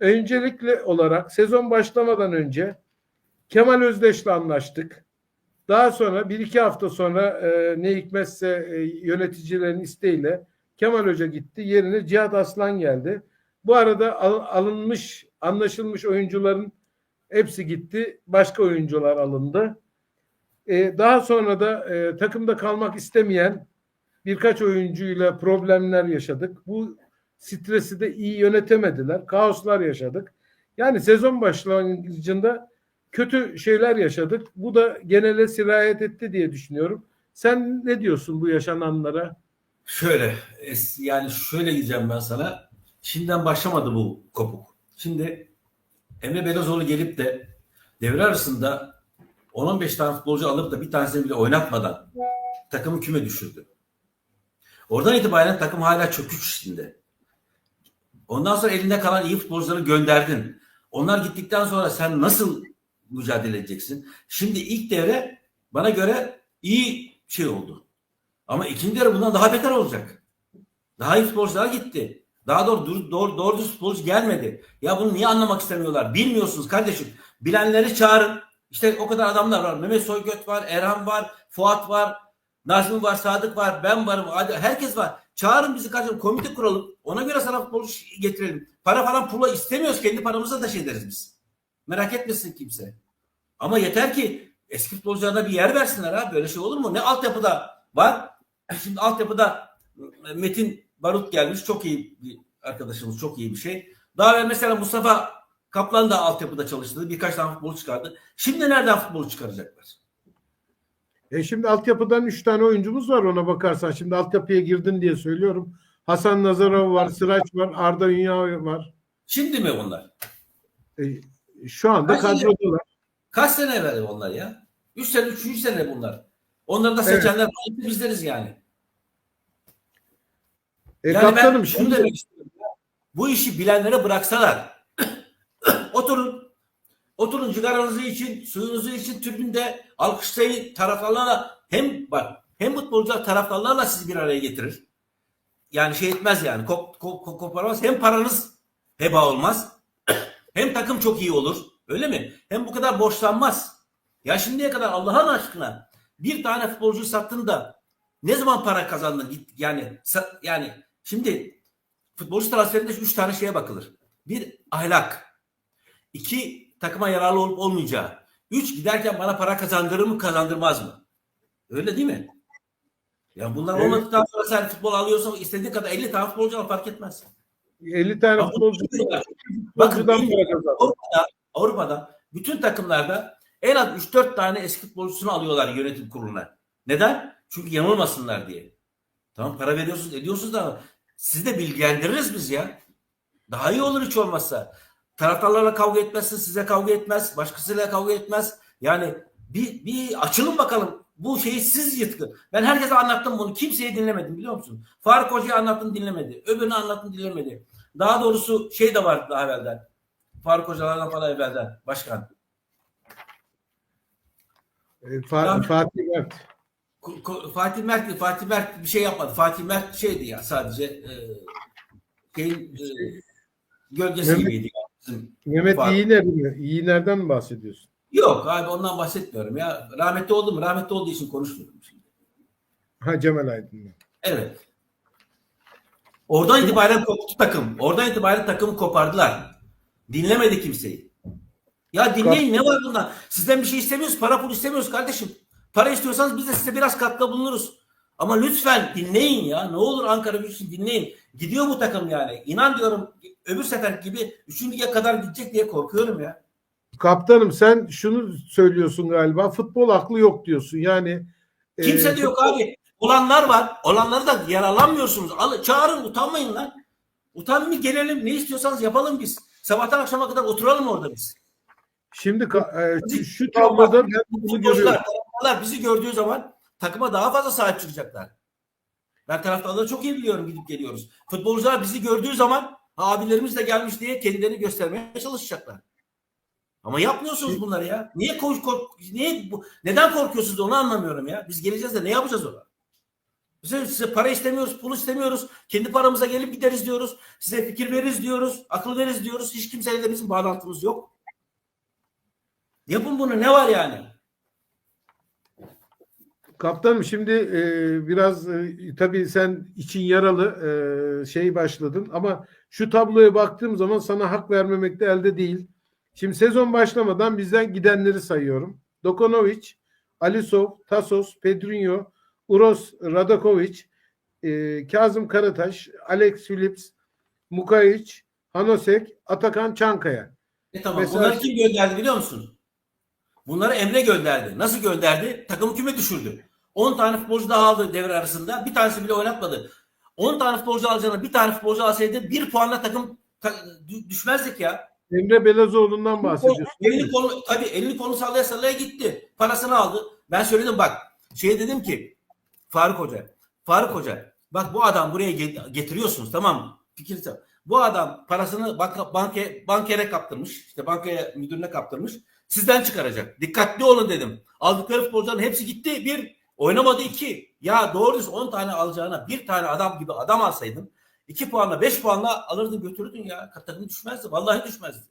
öncelikli olarak sezon başlamadan önce Kemal Özdeş'le anlaştık. Daha sonra bir iki hafta sonra e, ne hikmetse e, yöneticilerin isteğiyle Kemal Hoca gitti. Yerine Cihat Aslan geldi. Bu arada al- alınmış, anlaşılmış oyuncuların hepsi gitti. Başka oyuncular alındı. E, daha sonra da e, takımda kalmak istemeyen birkaç oyuncuyla problemler yaşadık. Bu stresi de iyi yönetemediler. Kaoslar yaşadık. Yani sezon başlangıcında kötü şeyler yaşadık. Bu da genele sirayet etti diye düşünüyorum. Sen ne diyorsun bu yaşananlara? Şöyle yani şöyle diyeceğim ben sana. Şimdiden başlamadı bu kopuk. Şimdi Emre Belözoğlu gelip de devre arasında 10-15 tane futbolcu alıp da bir tanesini bile oynatmadan takımı küme düşürdü. Oradan itibaren takım hala çöküş içinde. Ondan sonra elinde kalan iyi futbolcuları gönderdin. Onlar gittikten sonra sen nasıl mücadele edeceksin? Şimdi ilk devre bana göre iyi şey oldu. Ama ikinci devre bundan daha beter olacak. Daha iyi futbolcular gitti. Daha doğru doğru doğru, doğru futbolcu gelmedi. Ya bunu niye anlamak istemiyorlar? Bilmiyorsunuz kardeşim. Bilenleri çağırın. İşte o kadar adamlar var. Mehmet Soygöt var, Erhan var, Fuat var, Nazmi var, Sadık var, ben varım. Herkes var. Çağırın bizi kardeşim komite kuralım. Ona göre sana futbolcu getirelim. Para falan pula istemiyoruz. Kendi paramıza da şey deriz biz. Merak etmesin kimse. Ama yeter ki eski futbolcularına bir yer versinler ha. Böyle şey olur mu? Ne altyapıda var? Şimdi altyapıda Metin Barut gelmiş. Çok iyi bir arkadaşımız. Çok iyi bir şey. Daha evvel mesela Mustafa Kaplan da altyapıda çalıştı. Birkaç tane futbol çıkardı. Şimdi nereden futbol çıkaracaklar? E şimdi altyapıdan 3 tane oyuncumuz var ona bakarsan. Şimdi altyapıya girdin diye söylüyorum. Hasan Nazarov var, Sıraç var, Arda Dünya var. Şimdi mi onlar? E, şu anda kadrodalar. Kaç sene evvel onlar ya? 3 sene, 3. sene bunlar. Onları da Evet. seçenler bizleriz yani. E, Yani kaptanım ben şimdi demek istiyorum. Bu işi bilenlere bıraksalar. oturun. Oturun cigaranızı için, suyunuzu için tribünde alkışlayın taraftarlarla hem bak hem futbolcular taraftarlarla sizi bir araya getirir. Yani şey etmez yani kop, kop, kop- koparmaz. Hem paranız heba olmaz. hem takım çok iyi olur. Öyle mi? Hem bu kadar borçlanmaz. Ya şimdiye kadar Allah'ın aşkına bir tane futbolcu sattın da ne zaman para kazandın? Git yani yani şimdi futbolcu transferinde üç tane şeye bakılır. Bir ahlak. iki takıma yararlı olup olmayacağı. Üç giderken bana para kazandırır mı kazandırmaz mı? Öyle değil mi? Ya bunlar Evet. olmadıktan sonra sen futbol alıyorsan istediğin kadar 50 tane futbolcu al fark etmez. 50 tane futbolcu Bakın. Avrupa'da, Avrupa'da bütün takımlarda en az 3-4 tane eski futbolcusunu alıyorlar yönetim kuruluna. Neden? Çünkü yanılmasınlar diye. Tamam para veriyorsunuz ediyorsunuz da sizi de bilgilendiririz biz ya. Daha iyi olur hiç olmazsa. Taraftarlarla kavga etmezsin, size kavga etmez, başkasıyla kavga etmez. Yani bir, bir açılın bakalım. Bu şeyi siz yıtkın. Ben herkese anlattım bunu. Kimseyi dinlemedim biliyor musun? Faruk Hoca'ya anlattım dinlemedi. Öbürünü anlattım dinlemedi. Daha doğrusu şey de vardı daha evvelden. Faruk Hocalardan falan evvelden. Başkan. E, Fa-. Fatih Mert. Fatih Mert Fatih Mert bir şey yapmadı. Fatih Mert şeydi ya sadece e, şeyin e, gölgesi Mehmet- gibiydi. ya. Mehmet Faruk. İğner mi? İğner'den mi bahsediyorsun? Yok abi ondan bahsetmiyorum ya. Rahmetli oldu mu? Rahmetli olduğu için konuşmuyorum şimdi. Ha Cemal Aydın'dan. Evet. Oradan itibaren koptu takım. Oradan itibaren takımı kopardılar. Dinlemedi kimseyi. Ya dinleyin ne var bunda? Sizden bir şey istemiyoruz. Para pul istemiyoruz kardeşim. Para istiyorsanız biz de size biraz katkıda bulunuruz. Ama lütfen dinleyin ya. Ne olur Ankara Gücü'nü dinleyin. Gidiyor bu takım yani. İnan diyorum öbür sefer gibi üçüncüye kadar gidecek diye korkuyorum ya. Kaptanım sen şunu söylüyorsun galiba. Futbol aklı yok diyorsun. Yani Kimse e, de yok abi. Olanlar var. Olanları da yararlanmıyorsunuz. Al, çağırın utanmayın lan. Utanmayın gelelim. Ne istiyorsanız yapalım biz. Sabahtan akşama kadar oturalım orada biz. Şimdi e, şu, şu tabloda ben bunu görüyorum. bizi gördüğü zaman takıma daha fazla sahip çıkacaklar. Ben taraftarları çok iyi biliyorum gidip geliyoruz. Futbolcular bizi gördüğü zaman "Ha, abilerimiz de gelmiş diye kendilerini göstermeye çalışacaklar. Ama yapmıyorsunuz bunları ya. Niye kork, kork niye bu, neden korkuyorsunuz onu anlamıyorum ya. Biz geleceğiz de ne yapacağız ona? Size, size para istemiyoruz, pul istemiyoruz. Kendi paramıza gelip gideriz diyoruz. Size fikir veririz diyoruz, akıl veririz diyoruz. Hiç kimseyle de bizim bağlantımız yok. Yapın bunu ne var yani? Kaptanım şimdi e, biraz e, tabii sen için yaralı e, şey başladın ama şu tabloya baktığım zaman sana hak vermemekte elde değil. Şimdi sezon başlamadan bizden gidenleri sayıyorum. Dokonovic, Alisov, Tasos, Pedrinho, Uros Radakovic, e, Kazım Karataş, Alex Phillips, Mukayic, Hanosek, Atakan Çankaya. E tamam. Mesela- Bunları kim gönderdi biliyor musun? Bunları Emre gönderdi. Nasıl gönderdi? Takımı küme düşürdü. 10 tane futbolcu daha aldı devre arasında. Bir tanesi bile oynatmadı. 10 tane futbolcu alacağına bir tane futbolcu alsaydı bir puanla takım ta- dü- düşmezdik ya. Emre Belezoğlu'ndan bahsediyorsun. Elini kolu, tabii elini kolunu sallaya sallaya gitti. Parasını aldı. Ben söyledim bak. Şey dedim ki Faruk Hoca. Faruk Hoca. Bak bu adam buraya ge- getiriyorsunuz tamam mı? Fikir Bu adam parasını banka, banke, bankere kaptırmış. İşte bankaya müdürüne kaptırmış. Sizden çıkaracak. Dikkatli olun dedim. Aldıkları futbolcuların hepsi gitti. Bir oynamadı iki. Ya doğru düz 10 tane alacağına bir tane adam gibi adam alsaydın 2 puanla 5 puanla alırdın götürürdün ya. Takım düşmezdi. Vallahi düşmezdi.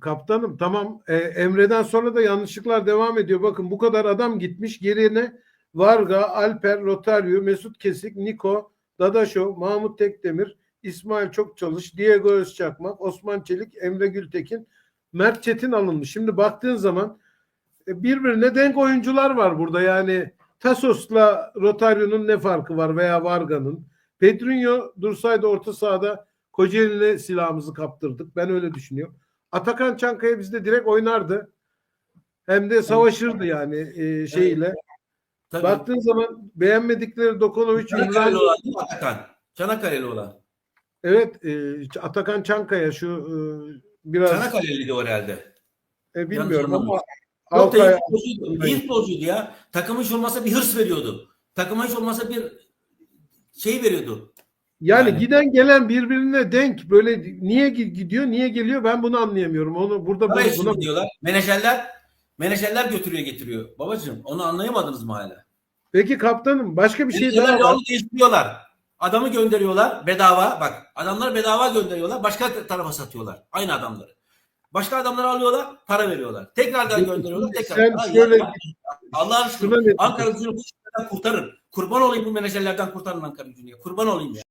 Kaptanım tamam e, Emre'den sonra da yanlışlıklar devam ediyor. Bakın bu kadar adam gitmiş. Gerine Varga, Alper, Rotario, Mesut Kesik, Niko, Dadaşov, Mahmut Tekdemir, İsmail Çokçalış, Diego Özçakmak, Osman Çelik, Emre Gültekin, Mert Çetin alınmış. Şimdi baktığın zaman e, birbirine denk oyuncular var burada. Yani Tasos'la Rotario'nun ne farkı var veya Varga'nın? Pedrinho dursaydı orta sahada Kocaeli'ne silahımızı kaptırdık. Ben öyle düşünüyorum. Atakan Çankaya bizde direkt oynardı. Hem de savaşırdı yani e, şeyle. Tabii. Baktığın zaman beğenmedikleri Dokunovic, Çanakkale'li olan Atakan? Çanakkale'li olan. evet e, Atakan Çankaya şu e, biraz Çanakkale'liydi herhalde. e, bilmiyorum ama Yok da Altay, futbolcuydu. İyi futbolcuydu ya. Takımın hiç olmasa bir hırs veriyordu. Takıma hiç olmasa bir şey veriyordu. yani, Yani- giden gelen birbirine denk böyle niye gi- gidiyor niye geliyor ben bunu anlayamıyorum. Onu burada Para bunu, buna gidiyorlar. Menajerler menajerler götürüyor getiriyor. Babacığım onu anlayamadınız mı hala? Peki kaptanım başka bir şey daha var. değiştiriyorlar. Adamı gönderiyorlar bedava. Bak adamlar bedava gönderiyorlar. Başka tarafa satıyorlar. Aynı adamları. Başka adamları alıyorlar, para veriyorlar. Tekrardan gönderiyorlar, tekrar. sen Ay, şöyle- Allah aşkına Ankara gücünü bu kurtarın. Kurban olayım bu menajerlerden kurtarın Ankara gücünü. Kurban olayım ya.